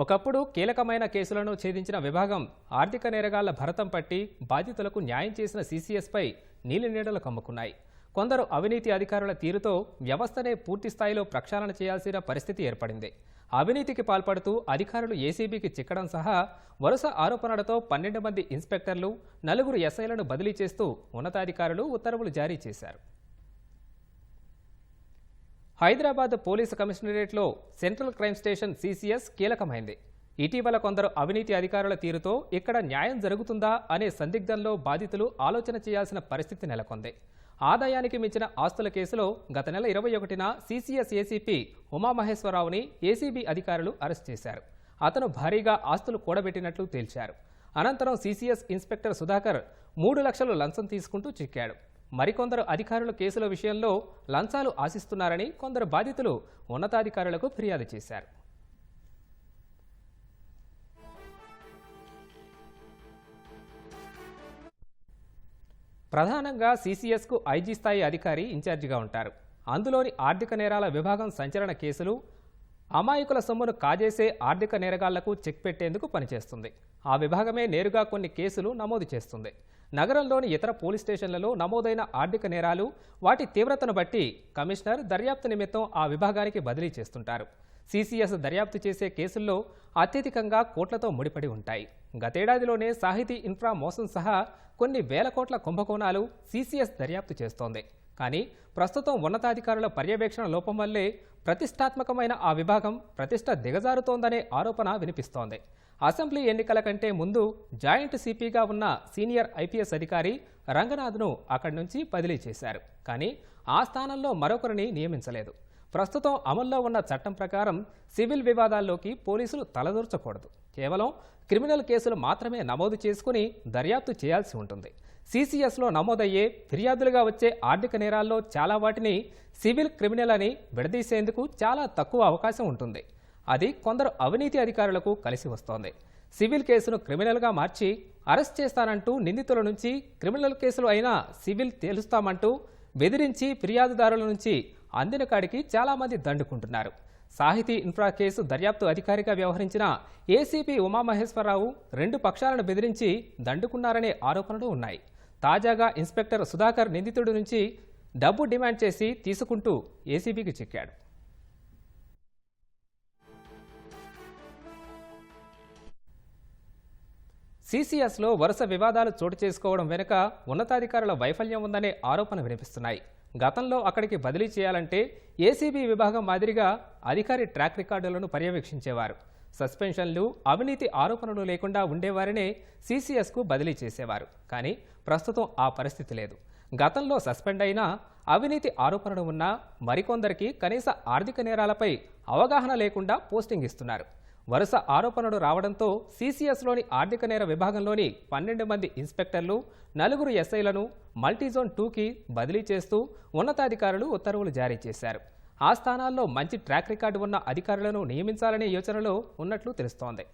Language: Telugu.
ఒకప్పుడు కీలకమైన కేసులను ఛేదించిన విభాగం ఆర్థిక నేరగాళ్ళ భరతం పట్టి బాధితులకు న్యాయం చేసిన సీసీఎస్పై నీలినీడలు కమ్ముకున్నాయి. కొందరు అవినీతి అధికారుల తీరుతో వ్యవస్థనే పూర్తిస్థాయిలో ప్రక్షాళన చేయాల్సిన పరిస్థితి ఏర్పడింది. అవినీతికి పాల్పడుతూ అధికారులు ఏసీబీకి చిక్కడం సహా వరుస ఆరోపణలతో పన్నెండు మంది ఇన్స్పెక్టర్లు నలుగురు ఎస్ఐలను బదిలీ చేస్తూ ఉన్నతాధికారులు ఉత్తర్వులు జారీ చేశారు. హైదరాబాద్ పోలీసు కమిషనరేట్లో సెంట్రల్ క్రైమ్ స్టేషన్ సీసీఎస్ కీలకమైంది. ఇటీవల కొందరు అవినీతి అధికారుల తీరుతో ఇక్కడ న్యాయం జరుగుతుందా అనే సందిగ్ధంలో బాధితులు ఆలోచన చేయాల్సిన పరిస్థితి నెలకొంది. ఆదాయానికి మించిన ఆస్తుల కేసులో గత నెల ఇరవై ఒకటిన సీసీఎస్ ఏసీపీ ఉమామహేశ్వరరావుని ఏసీబీ అధికారులు అరెస్ట్ చేశారు. అతను భారీగా ఆస్తులు కూడబెట్టినట్లు తేల్చారు. అనంతరం సీసీఎస్ ఇన్స్పెక్టర్ సుధాకర్ మూడు లక్షలు లంచం తీసుకుంటూ చిక్కాడు. మరికొందరు అధికారులు కేసుల విషయంలో లంచాలు ఆశిస్తున్నారని కొందరు బాధితులు ఉన్నతాధికారులకు ఫిర్యాదు చేశారు. ప్రధానంగా సీసీఎస్కు ఐజీ స్థాయి అధికారి ఇన్ఛార్జిగా ఉంటారు. అందులోని ఆర్థిక నేరాల విభాగం సంచలన కేసులు అమాయకుల సొమ్మును కాజేసే ఆర్థిక నేరగాళ్ళకు చెక్ పెట్టేందుకు పనిచేస్తుంది. ఆ విభాగమే నేరుగా కొన్ని కేసులు నమోదు చేస్తుంది. నగరంలోని ఇతర పోలీస్ స్టేషన్లలో నమోదైన ఆర్థిక నేరాలు వాటి తీవ్రతను బట్టి కమిషనర్ దర్యాప్తు నిమిత్తం ఆ విభాగానికి బదిలీ చేస్తుంటారు. సీసీఎస్ దర్యాప్తు చేసే కేసుల్లో అత్యధికంగా కోట్లతో ముడిపడి ఉంటాయి. గతేడాదిలోనే సాహితీ ఇన్ఫ్రా మోసం సహా కొన్ని వేల కోట్ల కుంభకోణాలు సీసీఎస్ దర్యాప్తు చేస్తోంది. కానీ ప్రస్తుతం ఉన్నతాధికారుల పర్యవేక్షణ లోపం వల్లే ప్రతిష్టాత్మకమైన ఆ విభాగం ప్రతిష్ట దిగజారుతోందనే ఆరోపణ వినిపిస్తోంది. అసెంబ్లీ ఎన్నికల కంటే ముందు జాయింట్ సిపిగా ఉన్న సీనియర్ ఐపీఎస్ అధికారి రంగనాథ్ను అక్కడి నుంచి బదిలీ చేశారు. కానీ ఆ స్థానంలో మరొకరిని నియమించలేదు. ప్రస్తుతం అమల్లో ఉన్న చట్టం ప్రకారం సివిల్ వివాదాల్లోకి పోలీసులు తలదూర్చకూడదు. కేవలం క్రిమినల్ కేసులు మాత్రమే నమోదు చేసుకుని దర్యాప్తు చేయాల్సి ఉంటుంది. సీసీఎస్లో నమోదయ్యే ఫిర్యాదులుగా వచ్చే ఆర్థిక నేరాల్లో చాలా వాటిని సివిల్ క్రిమినల్ అని విడదీసేందుకు చాలా తక్కువ అవకాశం ఉంటుంది. అది కొందరు అవినీతి అధికారులకు కలిసి వస్తోంది. సివిల్ కేసును క్రిమినల్గా మార్చి అరెస్ట్ చేస్తానంటూ నిందితుల నుంచి క్రిమినల్ కేసులు అయినా సివిల్ తేలుస్తామంటూ బెదిరించి ఫిర్యాదుదారుల నుంచి అందిన కాడికి చాలామంది దండుకుంటున్నారు. సాహితీ ఇన్ఫ్రా కేసు దర్యాప్తు అధికారిగా వ్యవహరించిన ఏసీపీ ఉమామహేశ్వరరావు రెండు పక్షాలను బెదిరించి దండుకున్నారనే ఆరోపణలు ఉన్నాయి. తాజాగా ఇన్స్పెక్టర్ సుధాకర్ నిందితుడి నుంచి డబ్బు డిమాండ్ చేసి తీసుకుంటూ ఏసీబీకి చిక్కాడు. సీసీఎస్లో వరుస వివాదాలు చోటు చేసుకోవడం వెనుక ఉన్నతాధికారుల వైఫల్యం ఉందనే ఆరోపణ వినిపిస్తున్నాయి. గతంలో అక్కడికి బదిలీ చేయాలంటే ఏసీబీ విభాగం మాదిరిగా అధికారి ట్రాక్ రికార్డులను పర్యవేక్షించేవారు. సస్పెన్షన్లు అవినీతి ఆరోపణలు లేకుండా ఉండేవారినే సీసీఎస్కు బదిలీ చేసేవారు. కానీ ప్రస్తుతం ఆ పరిస్థితి లేదు. గతంలో సస్పెండ్ అయినా అవినీతి ఆరోపణలు ఉన్నా మరికొందరికి కనీస ఆర్థిక నేరాలపై అవగాహన లేకుండా పోస్టింగ్ ఇస్తున్నారు. వరుస ఆరోపణలు రావడంతో సీసీఎస్లోని ఆర్థిక నేర విభాగంలోని పన్నెండు మంది ఇన్స్పెక్టర్లు నలుగురు ఎస్ఐలను మల్టీజోన్ టూకి బదిలీ చేస్తూ ఉన్నతాధికారులు ఉత్తర్వులు జారీ చేశారు. ఆ స్థానాల్లో మంచి ట్రాక్ రికార్డు ఉన్న అధికారులను నియమించాలనే యోచనలో ఉన్నట్లు తెలుస్తోంది.